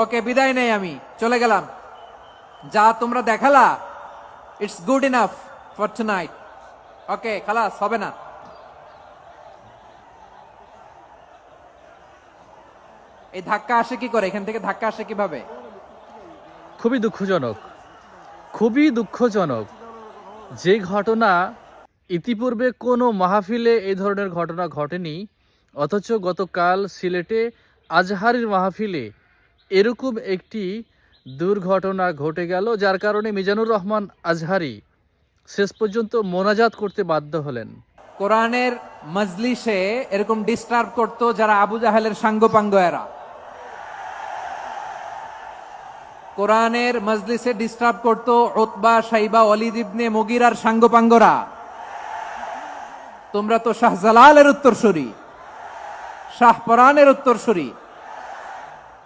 ওকে, বিদায় নেই আমি। চলে গেলাম। যা তোমরা দেখালা it's good enough for tonight okay, খালাস, হবে না। এই ধাক্কা আসে কি করে? এখান থেকে ধাক্কা আসে কীভাবে? খুবই দুঃখজনক। খুবই দুঃখজনক যে ঘটনা ইতিপূর্বে কোনো মাহফিলে এই ধরনের ঘটনা ঘটেনি, অথচ গতকাল সিলেটে আজহারির মাহফিলে এরকম একটি দুর্ঘটনা ঘটে গেল, যার কারণে মিজানুর রহমান আজহারি শেষ পর্যন্ত মোনাজাত করতে বাধ্য হলেন। কোরআনের মজলিসে এরকম ডিস্টার্ব করতো যারা আবু জাহেলের সাঙ্গপাঙ্গ এরা কোরআনের মজলিসে ডিস্টার্ব করতো ওতবা সাইবা অলিদ ইবনে মগিরার সাঙ্গপাঙ্গরা। তোমরা তো শাহজালালের উত্তরসূরি, শাহপরানের উত্তরসূরি।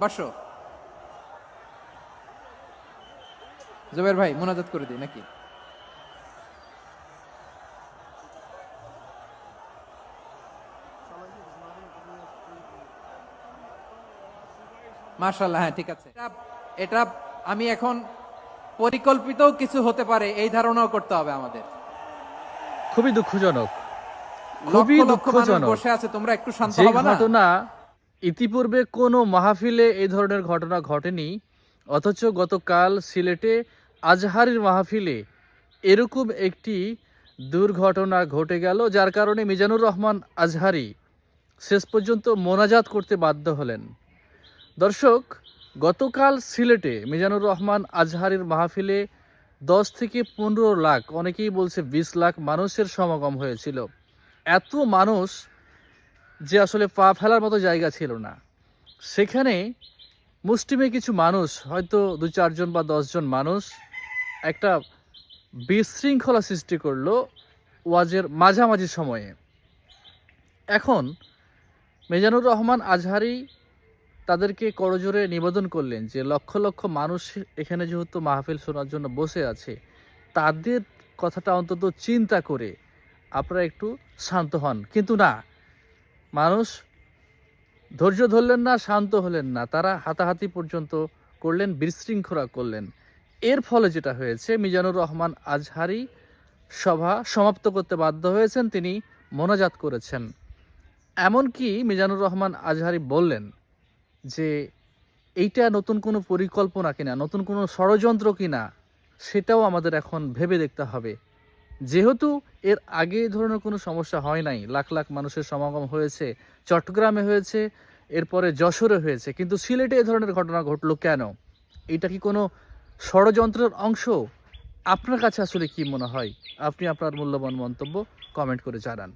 বসো জুবের ভাই মোনাজাত করে দিই নাকি? মার্শাল্লাহ হ্যাঁ ঠিক আছে। এটা- আমি এখন পরিকল্পিত কিছু হতে পারে এই ধারণাও করতে হবে আমাদের। খুবই দুঃখজনক। খুবই দুঃখজনক। বসে আছে তোমরা একটু শান্ত হবে না? ইতিপূর্বে কোনো মাহফিলে এই ধরনের ঘটনা ঘটেনি, অথচ গতকাল সিলেটে আজহারির মাহফিলে এরকম একটি দুর্ঘটনা ঘটে গেল, যার কারণে মিজানুর রহমান আজহারি শেষ পর্যন্ত মোনাজাত করতে বাধ্য হলেন। দর্শক, গতকাল সিলেটে মিজানুর রহমান আজহারির মাহফিলে দশ থেকে পনেরো লাখ, অনেকেই বলছে বিশ লাখ মানুষের সমাগম হয়েছিল। এত মানুষ যে আসলে পা ফেলার মতো জায়গা ছিল না। সেখানে মুষ্টিমে কিছু মানুষ, হয়তো দু চারজন বা দশজন মানুষ, একটা বিশৃঙ্খলা সৃষ্টি করল ওয়াজের মাঝামাঝি সময়ে। এখন মেজানুর রহমান আজহারি তাদেরকে করজোরে নিবেদন করলেন যে, লক্ষ লক্ষ মানুষ এখানে যেহেতু মাহফিল শোনার জন্য বসে আছে, তাদের কথাটা অন্তত চিন্তা করে আপনারা একটু শান্ত হন। কিন্তু না মানুষ ধৈর্য ধরলেন না, শান্ত হলেন না। তারা হাতাহাতি পর্যন্ত করলেন, বিশৃঙ্খলা করলেন। এর ফলে যেটা হয়েছে, মিজানুর রহমান আজহারি সভা সমাপ্ত করতে বাধ্য হয়েছেন, তিনি মোনাজাত করেছেন। এমনকি মিজানুর রহমান আজহারি বললেন যে, এইটা নতুন কোনো পরিকল্পনা কিনা, নতুন কোনো ষড়যন্ত্র কিনা, সেটাও আমাদের এখন ভেবে দেখতে হবে। যেহেতু এর আগে এই ধরনের কোনো সমস্যা হয় নাই, লাখ লাখ মানুষের সমাগম হয়েছে, চট্টগ্রামে হয়েছে, এরপরে যশোরে হয়েছে, কিন্তু সিলেটে এ ধরনের ঘটনা ঘটলো কেন? এটা কি কোনো ষড়যন্ত্রের অংশ? আপনার কাছে আসলে কি মনে হয়? আপনি আপনার মূল্যবান মন্তব্য কমেন্ট করে জানান।